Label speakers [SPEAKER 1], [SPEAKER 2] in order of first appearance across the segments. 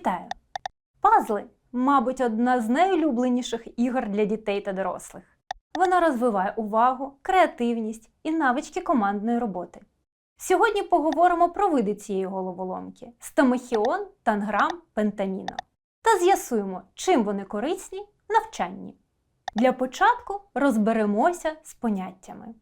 [SPEAKER 1] Вітаю! Пазли, мабуть, одна з найулюбленіших ігор для дітей та дорослих. Вона розвиває увагу, креативність і навички командної роботи. Сьогодні поговоримо про види цієї головоломки стомахіон, танграм, пентаміно. Та з'ясуємо, чим вони корисні навчанні. Для початку розберемося з поняттями.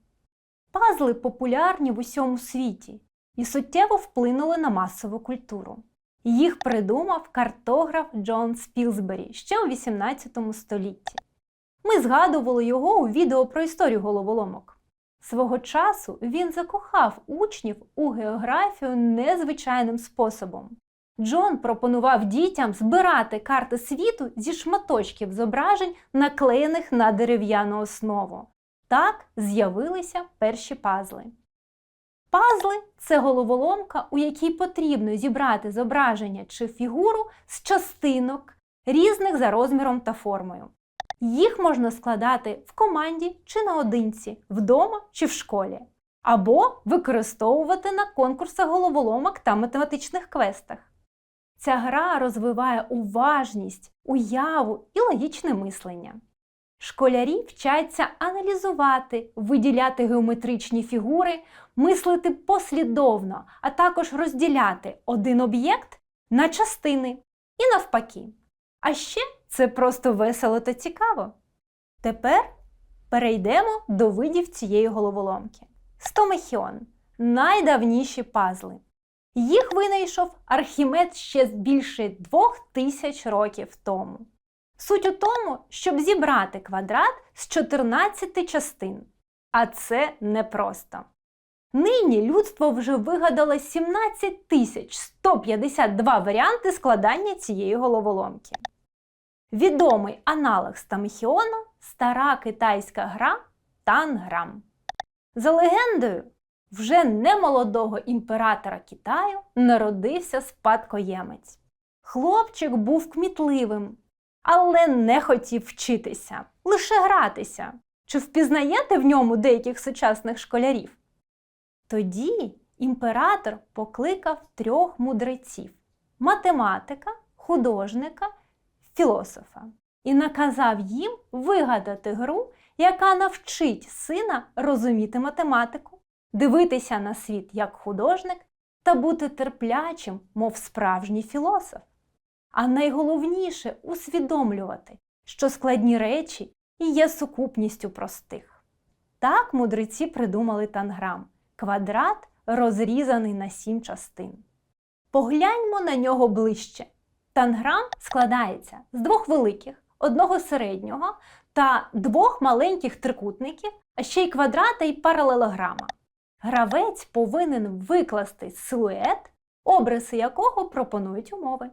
[SPEAKER 1] Пазли популярні в усьому світі і суттєво вплинули на масову культуру. Їх придумав картограф Джон Спілсбері ще у 18 столітті. Ми згадували його у відео про історію головоломок. Свого часу він закохав учнів у географію незвичайним способом. Джон пропонував дітям збирати карти світу зі шматочків зображень, наклеєних на дерев'яну основу. Так з'явилися перші пазли. Пазли це головоломка, у якій потрібно зібрати зображення чи фігуру з частинок, різних за розміром та формою. Їх можна складати в команді чи наодинці, вдома чи в школі, або використовувати на конкурсах головоломок та математичних квестах. Ця гра розвиває уважність, уяву і логічне мислення. Школярі вчаться аналізувати, виділяти геометричні фігури, мислити послідовно, а також розділяти один об'єкт на частини і навпаки. А ще це просто весело та цікаво. Тепер перейдемо до видів цієї головоломки. Стомахіон найдавніші пазли. Їх винайшов Архімед ще більше двох тисяч років тому. Суть у тому, щоб зібрати квадрат з 14 частин. А це непросто. Нині людство вже вигадало 17 тисяч 152 варіанти складання цієї головоломки. Відомий аналог стамхіона стара китайська гра Танграм. За легендою, вже немолодого імператора Китаю народився спадкоємець. Хлопчик був кмітливим, але не хотів вчитися, лише гратися. Чи впізнаєте в ньому деяких сучасних школярів? Тоді імператор покликав трьох мудреців математика, художника, філософа і наказав їм вигадати гру, яка навчить сина розуміти математику, дивитися на світ як художник та бути терплячим, мов справжній філософ. А найголовніше усвідомлювати, що складні речі є сукупністю простих. Так мудреці придумали танграм квадрат, розрізаний на сім частин. Погляньмо на нього ближче. Танграм складається з двох великих, одного середнього та двох маленьких трикутників, а ще й квадрата і паралелограма. Гравець повинен викласти силует, обриси якого пропонують умови.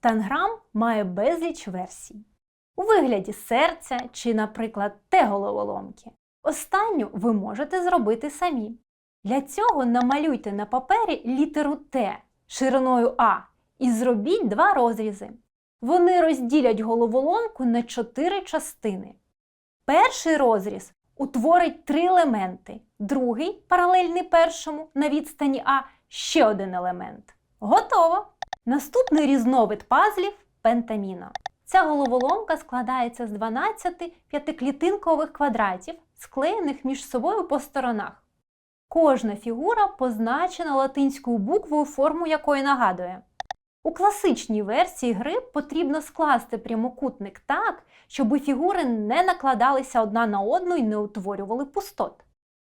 [SPEAKER 1] Танграм має безліч версій. У вигляді серця чи, наприклад, Т-головоломки. Останню ви можете зробити самі. Для цього намалюйте на папері літеру Т шириною А і зробіть два розрізи. Вони розділять головоломку на чотири частини. Перший розріз утворить три елементи, другий, паралельний першому, на відстані А ще один елемент. Готово! Наступний різновид пазлів пентаміно. Ця головоломка складається з 12 п'ятиклітинкових квадратів, склеєних між собою по сторонах. Кожна фігура позначена латинською буквою, форму якої нагадує. У класичній версії гри потрібно скласти прямокутник так, щоб фігури не накладалися одна на одну і не утворювали пустот.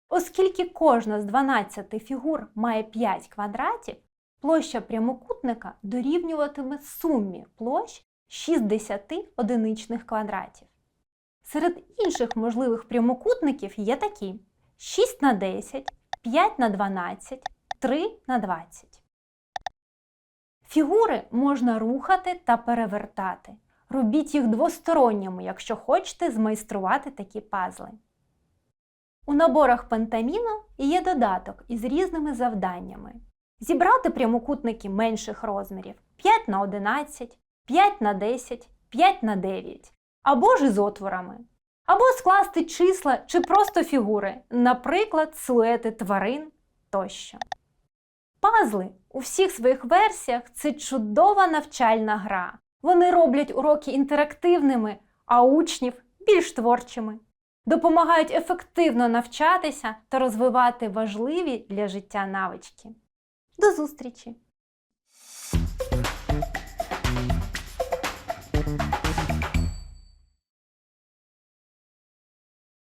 [SPEAKER 1] Оскільки кожна з 12 фігур має 5 квадратів, площа прямокутника дорівнюватиме сумі площ 60 одиничних квадратів. Серед інших можливих прямокутників є такі: 6 на 10, 5 на 12, 3 на 20. Фігури можна рухати та перевертати. Робіть їх двосторонніми, якщо хочете змайструвати такі пазли. У наборах пентаміно є додаток із різними завданнями. Зібрати прямокутники менших розмірів 5 на 11, 5 на 10, 5 на 9, або ж із отворами. Або скласти числа чи просто фігури, наприклад, силуети тварин тощо. Пазли у всіх своїх версіях це чудова навчальна гра. Вони роблять уроки інтерактивними, а учнів більш творчими. Допомагають ефективно навчатися та розвивати важливі для життя навички. До зустрічі!